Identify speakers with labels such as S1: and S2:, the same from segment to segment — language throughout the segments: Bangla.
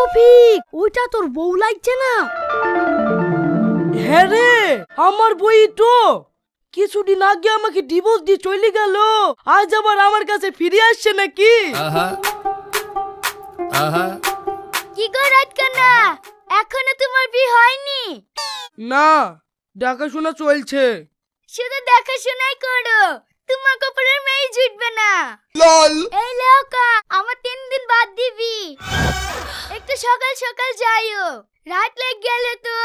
S1: শফিক ওইটা তোর বউ লাগছে না?
S2: হ্যাঁ রে আমার বই তো। কিছুদিন আগে আমাকে ডিভোর্স দিয়ে চলে গেল। আজ আবার আমার কাছে ফিরে আসছে নাকি?
S3: আহা আহা।
S1: কি গো এখনও তোমার বিয়ে হয়নি?
S2: না দেখাশোনা চলছে।
S1: শুধু দেখাশোনাই করো। তোমার কপালের মেয়ে জুটবে না। এই লেওকা আমার তিন দিন বাদ দিবি। একটু সকাল সকাল যাইও। রাত লেগ গেলে তো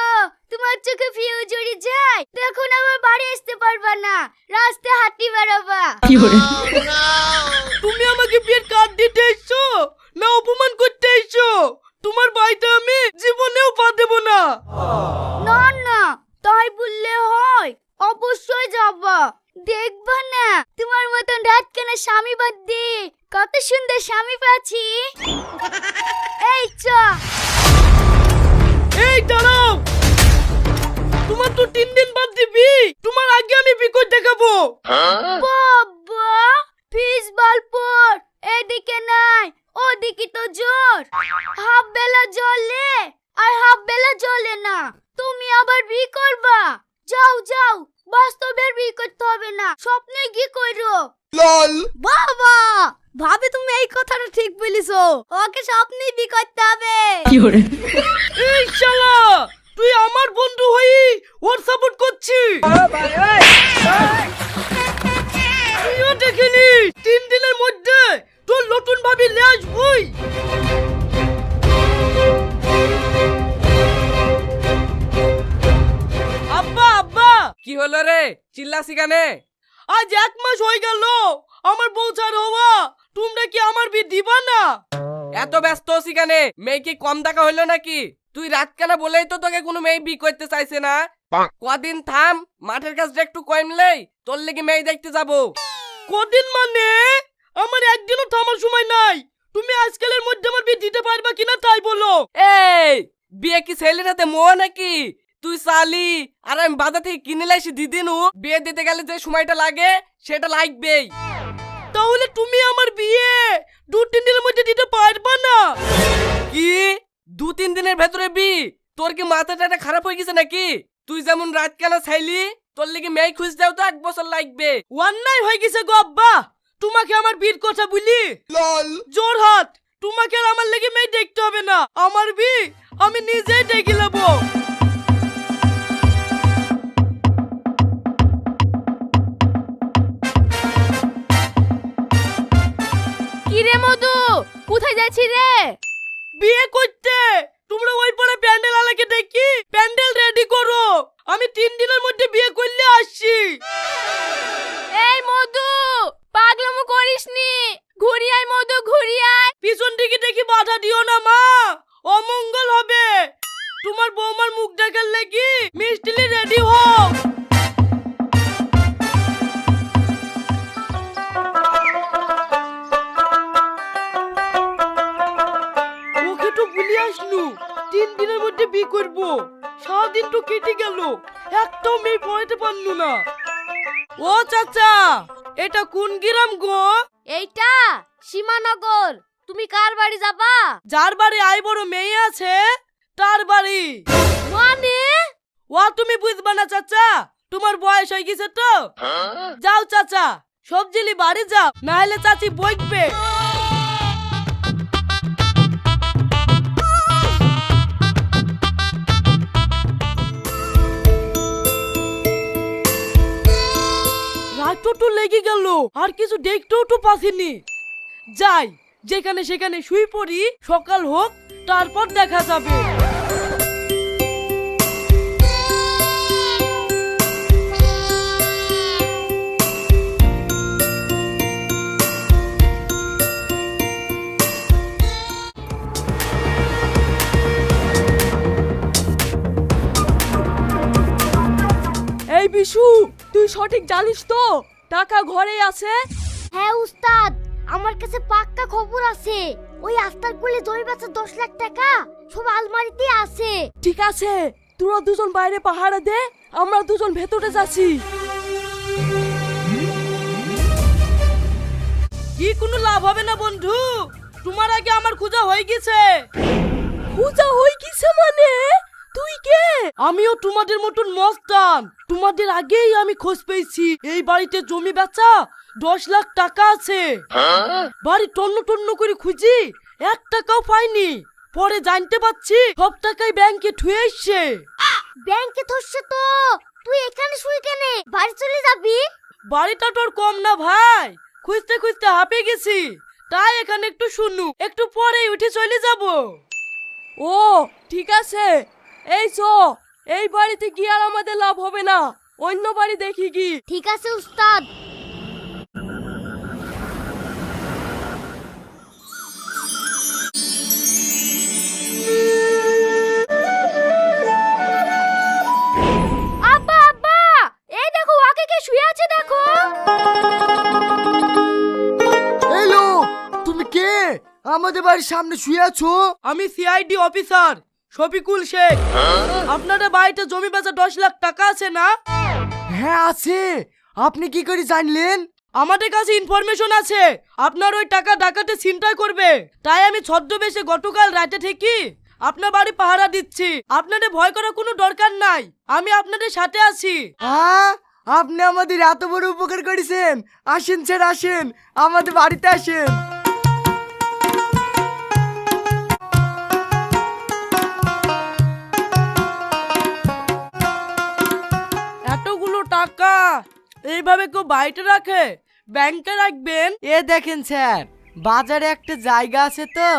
S1: তোমার চোখে ফিউজ উড়ে যায়। তখন আবার বাড়ি আসতে পারবা না। রাস্তায় হাঁটি বেড়াবা
S2: তুমি আমাকে বিয়ের কার্ড দিতে এসছো না অপমান করতে এসছো তোমার বাড়িতে আমি জীবনেও পা দেবো না।
S1: না না তাই বললে হয়। অবশ্যই যাব। দেখবা না তোমার মতন রাত কেন স্বামী বাদ দি কত সুন্দর স্বামী পাচ্ছি। এই চ।
S2: এই দাঁড়াও। তোমার তো তিন দিন বাদ দিবি। তোমার আগে আমি বিকট দেখাবো।
S1: বাবা ফিস বালপুর এদিকে নাই ওদিকে তো জোর। হাফ বেলা জ্বলে আর হাফ বেলা জ্বলে না। তুমি আবার বি করবা। যাও যাও বাস্তবের বি করতে হবে না। স্বপ্নে কি করো? বাবা! ভাবে তুমি এই কথাটা ঠিক বলিছো। ওকে স্বপ্নে বি করতে হবে।
S2: এই শালা তুই আমার বন্ধু হই ওর সাপোর্ট করছি তুইও দেখে নিস তিন দিনের মধ্যে তোর নতুন ভাবি লে আসবই। আব্বা আব্বা।
S3: কি হলো রে? চিল্লাসি কানে?
S2: আজ এক মাস হয়ে গেল আমার বউ ছাড় হওয়া। তোমরা কি আমার বিয়ে দিবা না
S3: এত ব্যস্ত আছি কানে? মেয়ে কি কম টাকা হইল নাকি? তুই রাত কেনা বলেই তো তোকে কোনো মেয়ে বি করতে চাইছে না। কদিন থাম মাঠের কাজটা একটু কমলেই তোর লেগে মেয়ে দেখতে যাব।
S2: কদিন মানে? আমার একদিনও থামার সময় নাই। তুমি আজকালের মধ্যে আমার বিয়ে দিতে পারবা কিনা তাই বলো।
S3: এই বিয়ে কি ছেলের হাতে মোয়া নাকি? তুই সালি আর আমি বাজার থেকে কিনে লাইছি দিদিনু বিয়ে দিতে গেলে যে সময়টা লাগে সেটা লাগবেই।
S2: তাহলে তুমি আমার বিয়ে। দু তিন দিনের মধ্যে দিতে পারবা না।
S3: কি? দু তিন দিনের ভেতরে বি তোর কি মাথাটা খারাপ হয়ে গেছে নাকি? তুই যেমন রাত কেনা চাইলি তোর লেগে মেয়ে খুঁজতেও তো এক বছর লাগবে।
S2: অন্যায় হয়ে গেছে গো আব্বা। তোমাকে আমার বিয়ের কথা বলি। জোর হাত। তোমাকে আর আমার লেগে মেয়ে দেখতে হবে না। আমার বি আমি নিজেই দেখে নেব।
S1: মধু কোথায় যাচ্ছি রে?
S2: বিয়ে করতে। তোমরা ওই পারে প্যান্ডেল আলাকে দেখি প্যান্ডেল রেডি করো। আমি তিন দিনের মধ্যে বিয়ে করলে আসছি।
S1: এই মধু পাগলামো করিসনি। ঘুরি আয় মধু ঘুরি আয়
S2: পিছন দিকে দেখি বাধা দিও না মা। অমঙ্গল হবে। তোমার বৌমার মুখ দেখার লাগি মিষ্টিলি রেডি হও। আসলু। তিন দিনের মধ্যে বিয়ে করব। সারাদিন তো কেটে গেল। একটাও মেয়ে পড়াতে পারলু না। ও চাচা এটা কোন গ্রাম গো?
S1: এইটা সীমানগর তুমি কার বাড়ি যাবা?
S2: যার বাড়ি আই বড় মেয়ে আছে তার বাড়ি।
S1: মানে?
S2: ও তুমি বুঝবা না চাচা তোমার বয়স হয়ে গেছে তো। যাও চাচা সবজিলি বাড়ি যাও না হলে চাচি বইকবে তো লেগে গেল, আর কিছু দেখতেও তো পাসিনি। যাই, যেখানে সেখানে শুই পড়ি, সকাল হোক, তারপর দেখা যাবে। এই বিশু, তুই সঠিক জানিস তো? টাকা ঘরে আছে?
S1: হ্যাঁ উস্তাদ। আমার কাছে পাক্কা খবর আছে। ওই আস্তার গুলি জমি বেচা দশ লাখ টাকা সব আলমারিতে আছে।
S2: ঠিক আছে তোরা দুজন বাইরে পাহাড়ে দে আমরা দুজন ভেতরে যাচ্ছি। কি কোনো লাভ হবে না বন্ধু? তোমার আগে আমার খোঁজা হয়ে গেছে। পূজা হয়ে গেছে মানে? তুই কে? আমিও তোমাদের মতন মস্তান। তোমাদের আগেই আমি খোঁজ পেয়েছি। এই বাড়িতে জমি বেচা দশ লাখ টাকা আছে। বাড়ি টন্ন টন্ন করে খুঁজি এক টাকাও পাইনি। পরে জানতে পারছি সব টাকাই ব্যাংকে ঠুয়ে এসছে।
S1: ব্যাংকে ধরছে তো। তুই এখানে শুই কেনে? বাড়ি চলে যাবি?
S2: বাড়িটা তোর কম না ভাই। খুঁজতে খুঁজতে হাঁপে গেছি। তাই এখানে একটু শুনু। একটু পরেই উঠে চলে যাব। ও ঠিক আছে। এই চো এই বাড়িতে কি আর আমাদের লাভ হবে না। অন্য বাড়ি দেখি কি
S1: ঠিক আছে উস্তাদ। আব্বা আব্বা! এই দেখো ওকে কে শুয়ে আছে দেখো।
S4: হ্যালো তুমি কে? আমাদের বাড়ির সামনে শুয়ে আছো?
S2: আমি সিআইডি অফিসার শফিকুল শেখ। আপনাদের বাড়িতে জমি বেচা দশ লাখ টাকা আছে না?
S4: হ্যাঁ আছে। আপনি কি করে জানলেন?
S2: আমাদের কাছে ইনফরমেশন আছে। আপনার ওই টাকা ডাকাতে ছিনতাই করবে। তাই আমি ছদ্মবেশে গতকাল রাতে থেকে আপনার বাড়ি পাহারা দিচ্ছি। আপনাদের ভয় করার কোনো দরকার নাই। আমি আপনাদের সাথে আছি।
S4: হ্যাঁ আপনি আমাদের এত বড় উপকার করেছেন। আসেন স্যার আসেন। আমাদের বাড়িতে আসেন।
S2: এইভাবে কেউ বাড়িতে রাখে? ব্যাংকে রাখবেন?
S4: এ দেখেন স্যার, বাজারে একটা জায়গা আছে তো,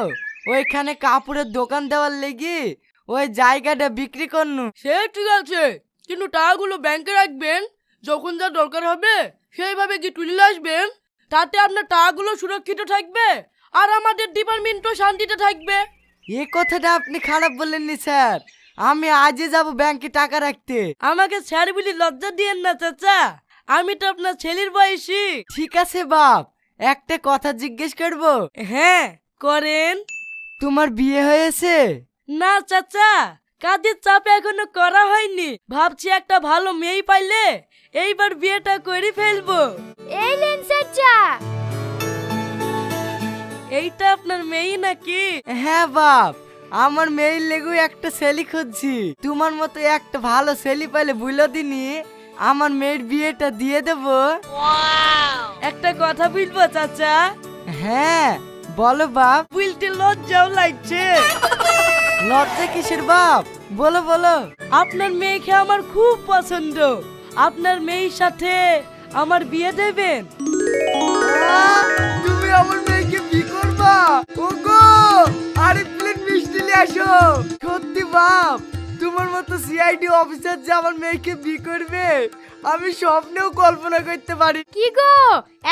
S4: ওইখানে কাপড়ের দোকান দেওয়ার লেগে ওই জায়গাটা বিক্রি করনু।
S2: সে ঠিক আছে, কিন্তু টাকাগুলো ব্যাংকে রাখবেন, যখন যা দরকার হবে, সেইভাবে কি তুলে আসবেন। তাতে আপনার টাকাগুলো সুরক্ষিত থাকবে আর আমাদের ডিপার্টমেন্টও শান্তিতে থাকবে।
S4: এ কথাটা আপনি খারাপ বললেননি স্যার, আমি আজই যাব ব্যাংকে টাকা রাখতে।
S2: আমাকে স্যার বলি লজ্জা দিয়েন না, চাচা। আমি তো আপনার ছেলের বয়সী।
S4: ঠিক আছে বাপ। একটা কথা জিজ্ঞেস করব।
S2: হ্যাঁ করেন।
S4: তোমার বিয়ে হয়েছে?
S2: না চাচা। কাজের চাপে এখনও করা হয়নি। ভাবছি একটা ভালো মেয়ে পাইলে এইবার বিয়েটা করে ফেলব।
S1: এই লেন চাচা।
S2: এইটা আপনার মেয়ে নাকি?
S4: হ্যাঁ বাপ। আমার মেয়ের লেগু একটা ছেলে খুঁজছি। তোমার মতো একটা ভালো ছেলে পাইলে বুঝলো দিনি। আমার মেয়ের বিয়েটা দিয়ে দেব।
S2: একটা কথা বলব চাচা?
S4: হ্যাঁ বলো বাপ।
S2: বলতে লজ্জাও লাগছে।
S4: লজ্জা কিসের বাপ? বলো বলো।
S2: আপনার মেয়েকে আমার খুব পছন্দ। আপনার মেয়ের সাথে আমার বিয়ে দেবেন?
S4: তুমি আমার মেয়েকে বি করবা? ওগো আরেক প্লেট মিষ্টি নিয়ে আসো। সত্যি বাপ। তোমার মতো সিআইডি অফিসার যে আমার মেয়েকে বি করবে আমি স্বপ্নেও কল্পনা করতে পারি
S1: কি গো?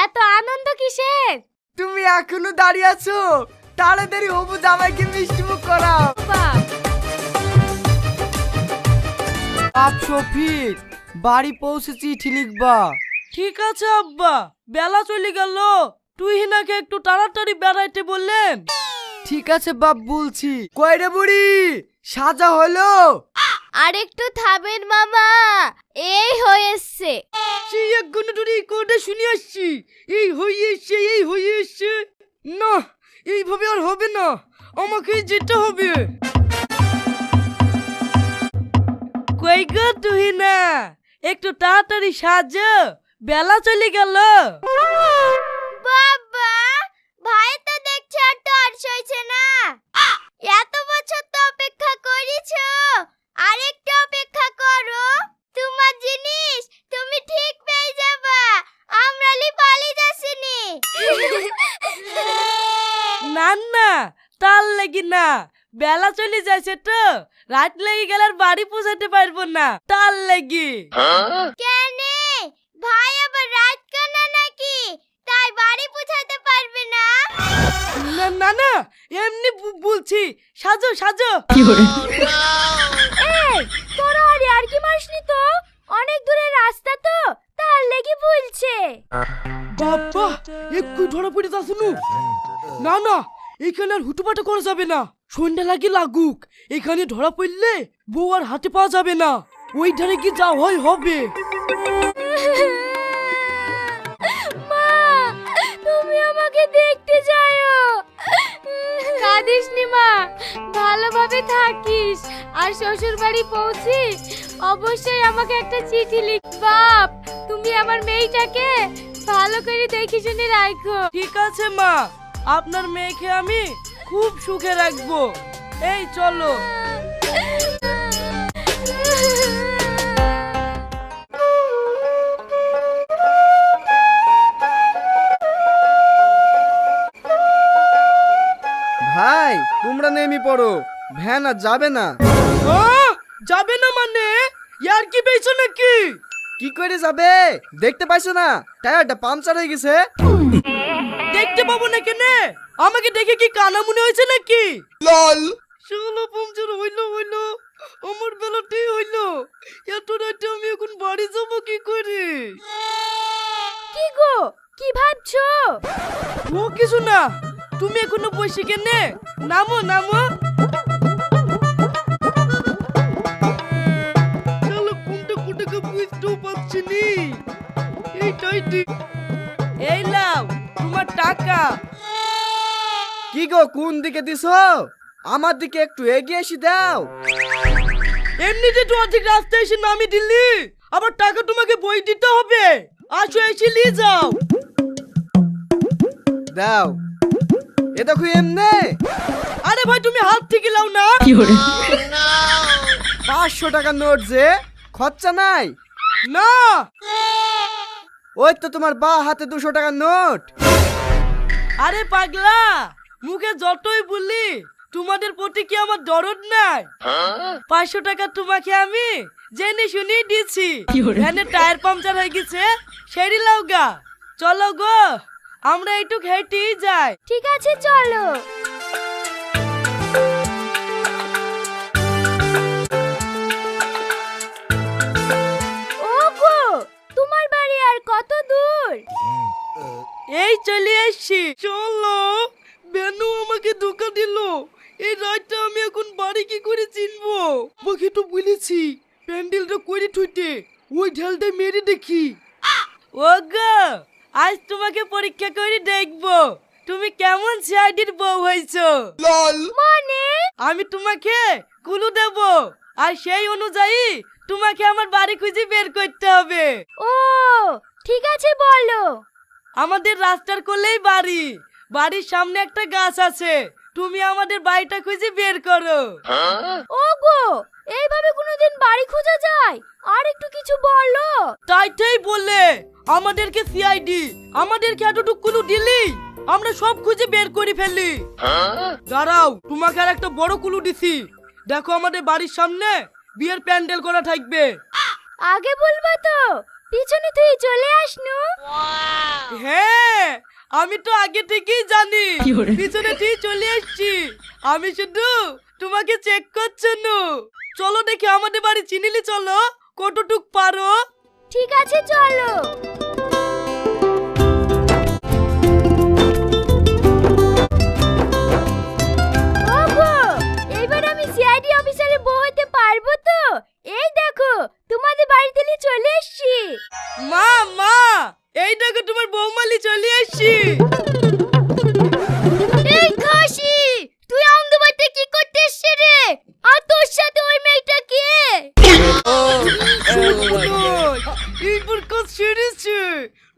S1: এত আনন্দ কিসের?
S4: তুমি এখনও দাঁড়িয়ে আছো? তাড়াতাড়ি হবু জামাইকে মিষ্টি মুখ করাও আপ শফিক বাড়ি পৌঁছে চিঠি লিখবা।
S2: ঠিক আছে আব্বা বেলা চলে গেল। তুই হিনাকে একটু তাড়াতাড়ি বেড়াইতে বললেন?
S4: ঠিক আছে বাপ বলছি। কয়রে বুড়ি? সাজা হলো।
S1: আর একটু থামেন মামা। এই হয়েছে।
S2: সেই এক ঘণ্টা ধরে এই শুনে আসছি। এই হয়ে এসছে এই হয়ে এসছে। না এইভাবে আর হবে না। আমাকে যেতে হবে। কই গো তুই না একটু তাড়াতাড়ি সাজ। বেলা চলে গেল।
S1: বাবা ভাই তো দেখছে আর টর্চ হয়েছে না এত বছর তো অপেক্ষা করেছ আরেকটু অপেক্ষা করো তোমার জিনিস তুমি ঠিক পেয়ে যাবা আমরা লি পালিয়ে যাসিনি
S2: না না তার লাগি না। বেলা চলে যাচ্ছে তো রাত লেগে গেলে আর বাড়ি পৌঁছাতে পারব না তার লাগি।
S1: কেনে? ভাই আবার রাত কানা নাকি? তাই বাড়ি পৌঁছাতে পারবে না।
S2: না না না এমনি বলছি সাজো সাজো।
S1: এই তোরা আর আর কি মাসনি তো? অনেক দূরের রাস্তা তো তার লেগে বলছে।
S2: বাবা একটু ধরা পড়ে শুনু না না এখানে আর হুটুপাটা করা যাবে না। সন্ধ্যা লাগে লাগুক। এখানে ধরা পড়লে বউ আর হাতে পাওয়া যাবে না। ওই ধারে কি যা হয় হবে।
S1: মা তুমি আমাকে দেখতে যাও কাঁদিস মা ভালোভাবে থাকিস। আর শ্বশুর বাড়ি পৌঁছি অবশ্যই আমাকে একটা চিঠি লিখ বাপ তুমি আমার মেয়েটাকে ভালো করে দেখে শুনে রাখো
S2: ঠিক আছে মা। আপনার মেয়েকে আমি খুব সুখে রাখব। এই চলো।
S4: ভাই তোমরা নেমে পড়ো। ভ্যান আর যাবে না!
S2: যাবে না মানে? ইয়ার কি পেয়েছ নাকি?
S4: কি করে যাবে? দেখতে পাইছো না? টায়ারটা পাংচার হয়ে গেছে।
S2: দেখতে পাবো না কেনে? আমাকে দেখে কি কানা মনে হয়েছে নাকি? লাল। শুনো পাংচার হইল হইল। আমার বেলাতেই হইল। এত রাতে আমি এখন বাড়ি যাব কি করে?
S1: কি গো? কি ভাবছ?
S2: ও কিছু না। তুমি এখনও বসে কেনে? নামো নামো।
S4: কি গো কোন দিকে দিছো? আমার দিকে একটু এগিয়ে এসে দাও।
S2: এমনিতে তো অর্ধেক রাস্তায় এসে নামিয়ে দিলি আবার টাকা তোমাকে বই দিতে হবে। আসো এসে নিয়ে যাও।
S4: দাও। এ দেখো এমনে।
S2: আরে ভাই তুমি হাত থেকে লাও না।
S4: পাঁচশো টাকা নোট যে খরচা নাই।
S2: না।
S4: ওই তো তোমার বা হাতে দুশো টাকার নোট।
S2: আরে পাগলা। মুখে যতই বলি তোমাদের প্রতি কি আমার দরদ নাই? পাঁচশো টাকা তোমাকে আমি জেনে শুনে দিয়েছি। ভ্যানের টায়ার পাংচার হয়ে গেছে সেরি লাও গা। চলো গো আমরা একটু হেঁটেই যাই।
S1: ঠিক আছে চলো। ওগো তোমার বাড়ি আর কত দূর?
S2: এই চলে এসছি। চলো বেনু আমাকে ধোকা দিল এই রাতটা আমি এখন বাড়ি কি করে চিনবো? ওকে তো বলেছি প্যান্ডেলটা করে ঠুইতে ওই ঢালটা মেরে দেখি। ও গো আজ তোমাকে পরীক্ষা করে দেখব। তুমি কেমন সিআইডির বউ হয়েছো?
S1: মানে?
S2: আমি তোমাকে কুলু দেব আর সেই অনুযায়ী তোমাকে আমার বাড়ি খুঁজে বের করতে হবে।
S1: ও ঠিক আছে বলো।
S2: আমাদের রাস্তার কোলেই বাড়ি বাড়ির সামনে একটা গাছ আছে তুমি আমাদের বাড়িটা খুঁজে বের করো।
S1: ওগো এইভাবে কোনোদিন বাড়ি খোঁজা যায়? আর একটু কিছু বলো।
S2: তাইটাই বললে আমাদেরকে সিআইডি আমাদেরকে এতটুকুনো দিলি আমরা সব খুঁজে বের করে ফেললি। দাঁড়াও তোমাকে আর একটা বড় কুলু দিছি। দেখো আমাদের বাড়ির সামনে বিয়ের প্যান্ডেল করা থাকবে।
S1: আগে বলবা তো পিছনে তুই চলে আসনু।
S2: হ্যাঁ? আমি তো আগে থেকেই জানি। পিছনে ঠিক চলে এসছি আমি শুধু তোমাকে চেক করছ নু। চলো দেখি আমাদের বাড়ি চিনিলি চলো কতটুক পারো?
S1: ঠিক আছে চলো। ওগো এইবার আমি সিআইডি অফিসারের বউ হতে পারব তো? এই দেখো তোমাদের বাড়িতে নিয়ে চলে এসেছি।
S2: মা মা এই দেখো তোমার বৌমালি এসছি
S1: এই খাসি তুই আমাদের কি করতে এসছিস রে? আর তোর সাথে ওই মেয়েটা কে?
S2: এইবার কাজ সেরেছে।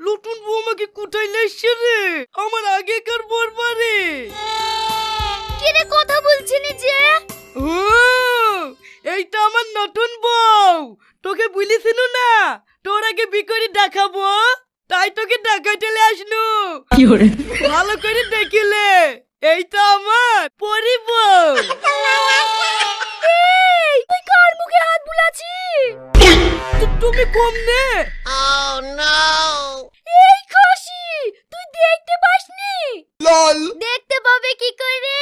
S2: নতুন বৌমাকে কোথায় লেসছে রে? আমার আগেকার বর বাড়ি।
S1: কি রে কথা বলছিস যে?
S2: ও, এইটা আমার নতুন বউ। তোকে বলেছিল না তোর আগে বিকরি দেখাবো। তাই তোকে দেখাইতে আসলো। ভালো করে দেখিলে এইটা আমার পরি বউ
S1: এই তুই কার মুখে হাত বুলাছিস
S2: তু- তুমি কম নে?
S1: এই খাসি তুই দেখতে পাসনি? দেখতে পাবে কি করে?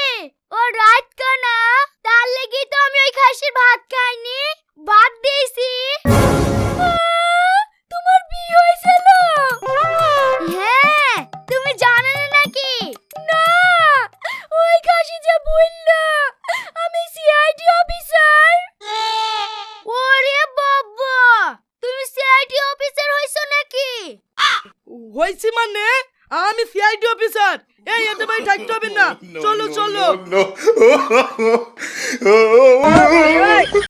S1: ও রাত কানা তার লাগি তো আমি ওই খাসির ভাত খাইনি। ভাত দিয়েছি।